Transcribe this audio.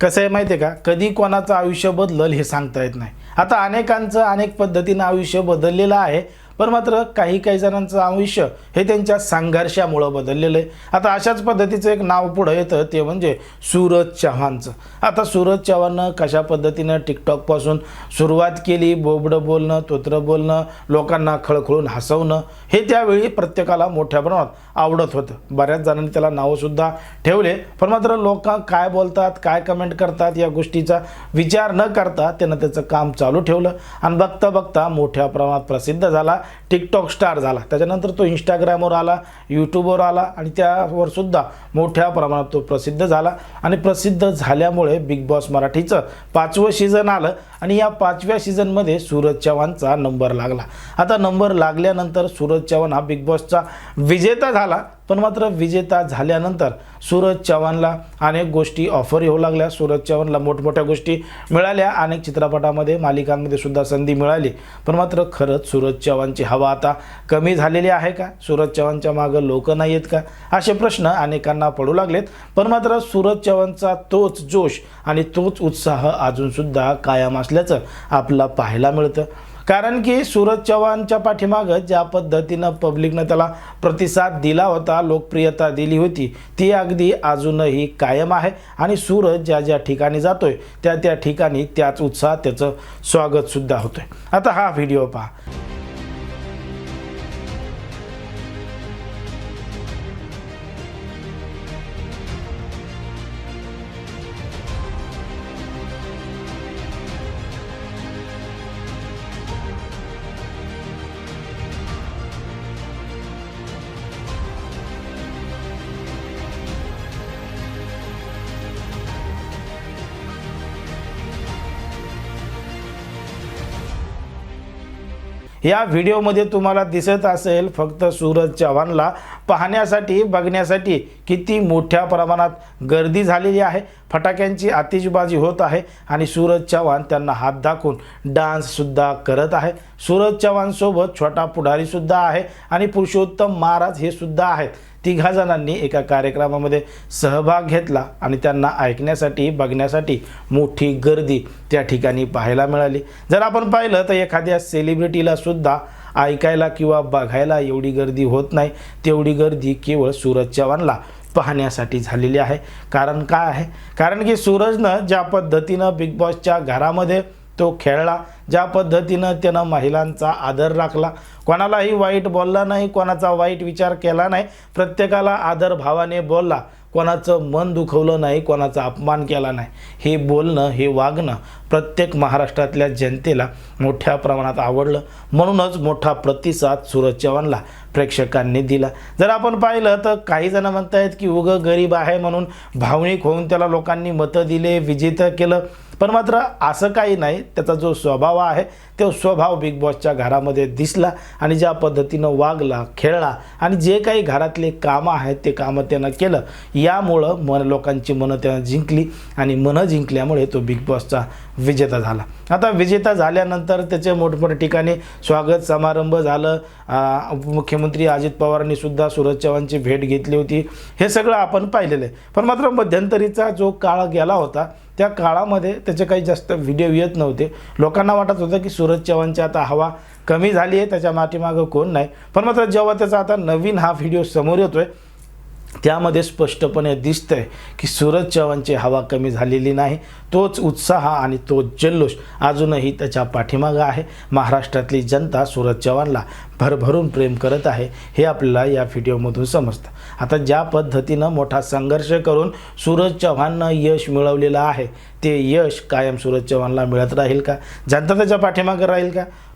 कसं आहे माहिती आहे का? कधी कोणाचं आयुष्य बदलल हे सांगता येत नाही. आता अनेकांचं अनेक पद्धतीनं आयुष्य बदललेलं आहे. पण मात्र काही काही जणांचं आयुष्य हे त्यांच्या संघर्षामुळं बदललेलं आहे. आता अशाच पद्धतीचं एक नाव पुढं येतं ते म्हणजे सूरज चव्हाणचं. आता सूरज चव्हाणनं कशा पद्धतीनं टिकटॉकपासून सुरुवात केली बोबडं बोलणं तोत्रं बोलणं लोकांना खळखळून हसवणं हे त्यावेळी प्रत्येकाला मोठ्या प्रमाणात आवडत होतं. बऱ्याच जणांनी त्याला नावंसुद्धा ठेवले पण मात्र लोक काय बोलतात काय कमेंट करतात या गोष्टीचा विचार न करता त्यानं त्याचं काम चालू ठेवलं. आणि बघता बघता मोठ्या प्रमाणात प्रसिद्ध झाला. टिकटॉक स्टार झाला. त्याच्यानंतर तो इंस्टाग्रामवर आला यूट्यूबवर आला आणि त्यावर सुद्धा मोठ्या प्रमाणात तो प्रसिद्ध झाला. आणि प्रसिद्ध झाल्यामुळे बिग बॉस मराठीचं पाचवं सीझन आलं आणि या पाचव्या सीझनमध्ये सूरज चव्हाणचा नंबर लागला. आता नंबर लागल्यानंतर सूरज चव्हाण हा बिग बॉसचा विजेता झाला. पण मात्र विजेता झाल्यानंतर सूरज चव्हाणला अनेक गोष्टी ऑफर येऊ लागल्या. सूरज चव्हाणला मोठमोठ्या गोष्टी मिळाल्या. अनेक चित्रपटामध्ये मालिकांमध्ये सुद्धा संधी मिळाली. पण मात्र खरंच सूरज चव्हाणची हवा आता कमी झालेली आहे का? सूरज चव्हाणच्या मागं लोक नाही आहेत का? असे प्रश्न अनेकांना पडू लागलेत. पण मात्र सूरज चव्हाणचा तोच जोश आणि तोच उत्साह अजूनसुद्धा कायम असल्याचं आपला पाहायला मिळतं. कारण की सूरज चव्हाणच्या पाठीमागं ज्या पद्धतीनं पब्लिकनं त्याला प्रतिसाद दिला होता लोकप्रियता दिली होती ती अगदी अजूनही कायम आहे. आणि सूरज ज्या ज्या ठिकाणी जातोय त्या त्या ठिकाणी त्याच उत्साहात त्याचं स्वागतसुद्धा होतोय. आता हा व्हिडिओ पहा. या व्हिडिओमध्ये तुम्हाला दिसत असेल फक्त सूरज चव्हाणला पाहण्यासाठी बघण्यासाठी किती मोठ्या प्रमाणात गर्दी झालेली आहे. फटाक्यांची आतिषबाजी होत आहे आणि सूरज चव्हाण त्यांना हात दाखवून डान्ससुद्धा करत आहे. सूरज चव्हाणसोबत छोटा पुढारीसुद्धा आहे आणि पुरुषोत्तम महाराज हे सुद्धा आहेत. तिघा जणांनी एका कार्यक्रमामध्ये सहभाग घेतला आणि त्यांना ऐकण्यासाठी बघण्यासाठी मोठी गर्दी त्या ठिकाणी पाहायला मिळाली. जर आपण पाहिलं तर एखाद्या सेलिब्रिटीला सुद्धा ऐकायला किंवा बघायला एवढी गर्दी होत नाही. तेवढी गर्दी केवळ सूरज चव्हाणला पाहण्यासाठी झालेली आहे. कारण काय आहे? कारण की सूरजनं ज्या पद्धतीनं बिग बॉसच्या घरामध्ये तो खेळला ज्या पद्धतीनं त्यानं महिलांचा आदर राखला कोणालाही वाईट बोलला नाही कोणाचा वाईट विचार केला नाही प्रत्येकाला आदर भावाने बोलला कोणाचं मन दुखवलं नाही कोणाचा अपमान केला नाही. हे बोलणं हे वागणं प्रत्येक महाराष्ट्रातल्या जनतेला मोठ्या प्रमाणात आवडलं. म्हणूनच मोठा प्रतिसाद सूरज चव्हाणला प्रेक्षकांनी दिला. जर आपण पाहिलं तर काही जण आहेत की उगं गरीब आहे म्हणून भावनिक होऊन त्याला लोकांनी मतं दिले विजेतं केलं. पण मात्र असं काही नाही. त्याचा जो स्वभाव आहे तो स्वभाव बिग बॉसच्या घरामध्ये दिसला आणि ज्या पद्धतीनं वागला खेळला आणि जे काही घरातले कामं आहेत ते कामं त्यानं केलं. यामुळं मन लोकांची मनं त्यानं जिंकली आणि मनं जिंकल्यामुळे तो बिग बॉसचा विजेता झाला. आता विजेता झाल्यानंतर त्याचे मोठमोठ्या ठिकाणी स्वागत समारंभ झालं. उपमुख्यमंत्री अजित पवारांनी सुद्धा सूरज चव्हाणची भेट घेतली होती. हे सगळं आपण पाहिलेलं आहे. पण मात्र मध्यंतरीचा जो काळ गेला होता त्या काळामध्ये त्याचे काही जास्त व्हिडिओ येत नव्हते. लोकांना वाटत होतं की सूरज चव्हाणची आता हवा कमी झाली आहे त्याच्या माठीमागं कोण नाही. पण मात्र जेव्हा त्याचा आता नवीन हा व्हिडिओ समोर येतो आहे त्यामध्ये स्पष्टपणे दिसतंय की सूरज चव्हाणची हवा कमी झालेली नाही तोच उत्साह आणि तोच जल्लोष अजूनही त्याच्या पाठीमागं आहे. महाराष्ट्रातली जनता सूरज चव्हाणला भरभरून प्रेम करत आहे हे आपल्याला या व्हिडिओमधून समजतं. आता ज्या पद्धतीनं मोठा संघर्ष करून सूरज चव्हाणनं यश मिळवलेलं आहे ते यश कायम सूरज चव्हाणला मिळत राहील का? जनता त्याच्या पाठीमागं राहील का?